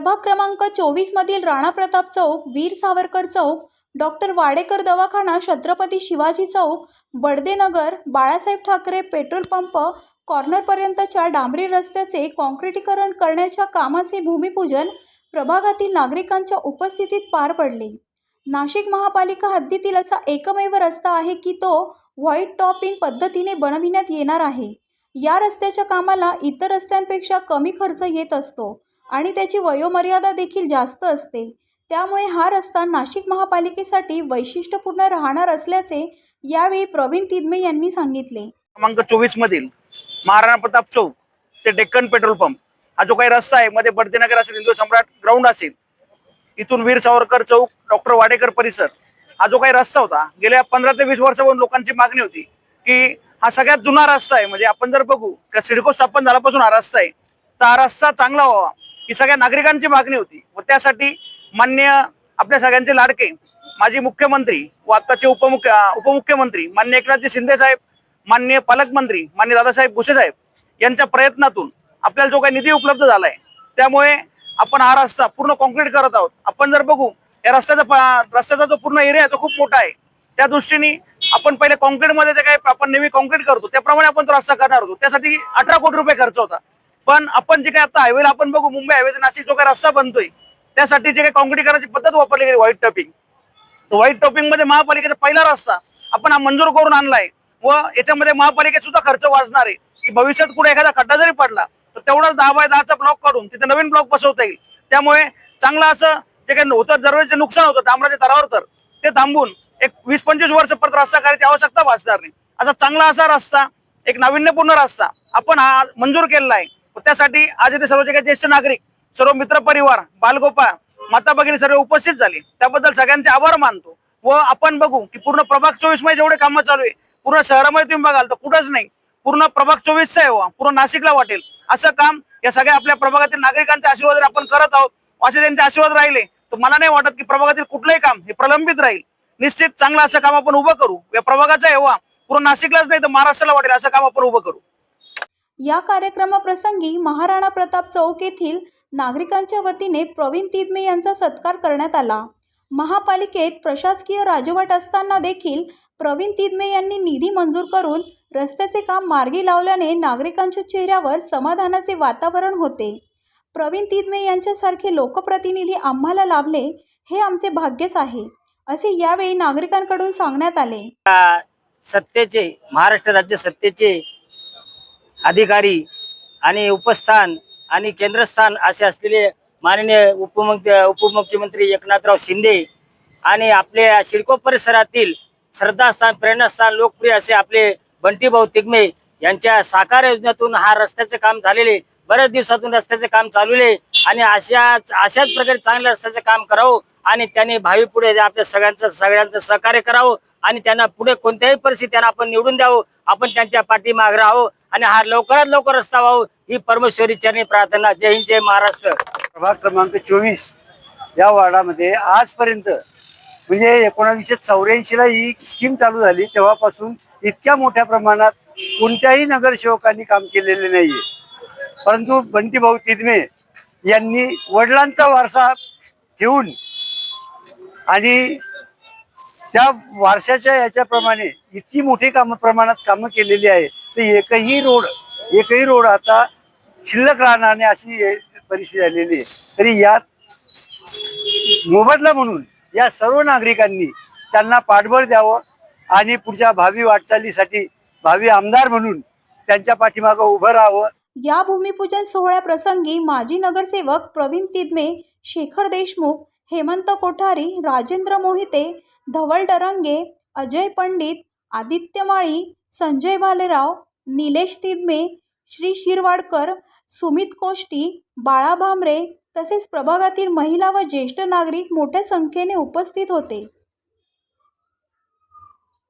प्रभाग क्रमांक चोवीस मधील राणा प्रताप चौक वीर सावरकर चौक डॉक्टर वाडेकर दवाखाना छत्रपती शिवाजी चौक बडदेनगर बाळासाहेब ठाकरे पेट्रोल पंप कॉर्नरपर्यंतच्या डांबरी रस्त्याचे काँक्रिटीकरण करण्याच्या कामाचे भूमिपूजन प्रभागातील नागरिकांच्या उपस्थितीत पार पडले. नाशिक महापालिका हद्दीतील असा एकमेव रस्ता आहे की तो व्हाईट टॉपिंग पद्धतीने बनविण्यात येणार आहे. या रस्त्याच्या कामाला इतर रस्त्यांपेक्षा कमी खर्च येत असतो. आणि त्याची वयोमर्यादा देखील जास्त असते. त्यामुळे हा रस्ता नाशिक महापालिकेसाठी वैशिष्ट्यपूर्ण राहणार असल्याचे यावेळी प्रवीण तिदमे यांनी सांगितले. क्रमांक चोवीस मधील महाराणा प्रताप चौक ते डेक्कन पेट्रोल पंप हा जो काही रस्ता आहे मध्ये बडतेनगर असेल हिंदू सम्राट ग्राउंड असेल इथून वीर सावरकर चौक डॉक्टर वाडेकर परिसर हा जो काही रस्ता होता गेल्या पंधरा ते वीस वर्षापासून लोकांची मागणी होती की हा सगळ्यात जुना रस्ता आहे. म्हणजे आपण जर बघू का सिडको स्थापन झाल्यापासून हा रस्ता आहे. तर हा रस्ता चांगला व्हावा. ही सगळ्या नागरिकांची मागणी होती. व त्यासाठी मान्य आपल्या सगळ्यांचे लाडके माजी मुख्यमंत्री व आत्ताचे उपमुख्य उपमुख्यमंत्री मान्य एकनाथजी शिंदे साहेब मान्य पालकमंत्री मान्य दादासाहेब भुसे साहेब यांच्या प्रयत्नातून आपल्याला जो काही निधी उपलब्ध झालाय त्यामुळे आपण हा रस्ता पूर्ण कॉन्क्रीट करत आहोत. आपण जर बघू या रस्त्याचा रस्त्याचा जो पूर्ण एरिया आहे तो खूप मोठा आहे. त्या दृष्टीने आपण पहिले कॉन्क्रीटमध्ये जे काही आपण नेहमी कॉन्क्रीट करतो त्याप्रमाणे आपण तो रस्ता करणार होतो. त्यासाठी अठरा कोटी रुपये खर्च होता. पण आपण जे काही आता हायवेला आपण बघू मुंबई हायवे नाशिक जो काही रस्ता बनतोय त्यासाठी जे काही कॉन्क्रीटीकरणाची पद्धत वापरली गेली व्हाईट टॉपिंग व्हाईट टॉपिंगमध्ये महापालिकेचा पहिला रस्ता आपण हा मंजूर करून आणलाय व याच्यामध्ये महापालिकेत सुद्धा खर्च वाचणार आहे. की भविष्यात कुठे एखादा खड्डा जरी पडला तर तेवढाच दहा बाय दहाचा ब्लॉक काढून तिथे नवीन ब्लॉक बसवता येईल. त्यामुळे चांगलं असं जे काही होतं दरवेळेचं नुकसान होतं डांबराच्या तरावर तर ते थांबून एक वीस पंचवीस वर्ष परत रस्ता करायची आवश्यकता भासणार नाही. असा चांगला असा रस्ता एक नाविन्यपूर्ण रस्ता आपण हा मंजूर केलेला आहे. त्यासाठी आज इथे सर्व जगात ज्येष्ठ नागरिक सर्व मित्र परिवार बालगोपाळ माता भगिनी सर्व उपस्थित झाले. त्याबद्दल सगळ्यांचे आभार मानतो व आपण बघू की पूर्ण प्रभाग चोवीसमध्ये जेवढे कामं चालू आहे पूर्ण शहरामध्ये तुम्ही बघाल तर कुठंच नाही. पूर्ण प्रभाग चोवीसचा आहे हो, पूर्ण नाशिकला वाटेल. असं काम या सगळ्या आपल्या प्रभागातील नागरिकांच्या आशीर्वाद आपण करत आहोत. असे त्यांचे आशीर्वाद राहिले तर मला नाही वाटत की प्रभागातील कुठलंही काम हे प्रलंबित राहील. निश्चित चांगलं असं काम आपण उभं करू. या प्रभागाचा एव्हा हो, पूर्ण नाशिकलाच नाही तर महाराष्ट्राला वाटेल असं काम आपण उभं करू. या कार्यक्रमाप्रसंगी महाराणा प्रताप चौक येथील नागरिकांच्या वतीने प्रवीण तिदमे यांचा सत्कार करण्यात आला. महापालिकेत प्रशासकीय राजवट असताना देखील प्रवीण तिदमे यांनी निधी मंजूर करून रस्त्याचे काम मार्गी लावल्याने नागरिकांच्या चेहऱ्यावर समाधानाचे वातावरण होते. प्रवीण तिदमे यांच्यासारखे लोकप्रतिनिधी आम्हाला लाभले हे आमचे भाग्यच आहे असे यावेळी नागरिकांकडून सांगण्यात आले. सत्तेचे महाराष्ट्र राज्य सत्तेचे अधिकारी आणि उपस्थान आणि केंद्रस्थान असे असलेले माननीय उपमुख्य उपमुख्यमंत्री एकनाथराव शिंदे आणि आपल्या शिडको परिसरातील श्रद्धास्थान प्रेरणास्थान लोकप्रिय असे आपले बंटीभाऊ तिगमे यांच्या साकार योजनेतून हा रस्त्याचे काम झालेले बऱ्याच दिवसातून रस्त्याचे काम चालवले आणि अशाच अशाच प्रकारे चांगल्या रस्त्याचे काम करावं आणि त्यांनी भावी पुढे आपल्या सगळ्यांचं सगळ्यांचं सहकार्य करावं. आणि त्यांना पुढे कोणत्याही परिस्थितीत त्यांना आपण निवडून द्यावं. आपण त्यांच्या पाठीमागे राहावं आणि हा लवकरात लवकर रस्ता व्हावं ही परमेश्वरी चरणी प्रार्थना. जय हिंद जय महाराष्ट्र. प्रभाग क्रमांक चोवीस या वार्डामध्ये आजपर्यंत म्हणजे एकोणावीसशे चौऱ्याऐंशीला ही स्कीम चालू झाली तेव्हापासून इतक्या मोठ्या प्रमाणात कोणत्याही नगरसेवकांनी काम केलेले नाहीये. परंतु बंटीभाऊ तिदमे यांनी वडिलांचा वारसा घेऊन आणि त्या वारशाच्या याच्याप्रमाणे इतकी मोठी काम प्रमाणात कामं केलेली आहे. तर एकही रोड एकही रोड आता शिल्लक राहणार नाही अशी परिस्थिती झालेली आहे. तरी यात मोबदला म्हणून या सर्व नागरिकांनी त्यांना पाठबळ द्यावं आणि पुढच्या भावी वाटचालीसाठी भावी आमदार म्हणून त्यांच्या पाठीमागं उभं राहावं. या भूमिपूजन सोहळ्याप्रसंगी माजी नगरसेवक प्रवीण तिदमे शेखर देशमुख हेमंत कोठारी राजेंद्र मोहिते धवल डरंगे अजय पंडित आदित्य माळी संजय भालेराव निलेश तिदमे श्री शिरवाडकर सुमित कोष्टी बाळा भामरे तसेच प्रभागातील महिला व ज्येष्ठ नागरिक मोठ्या संख्येने उपस्थित होते.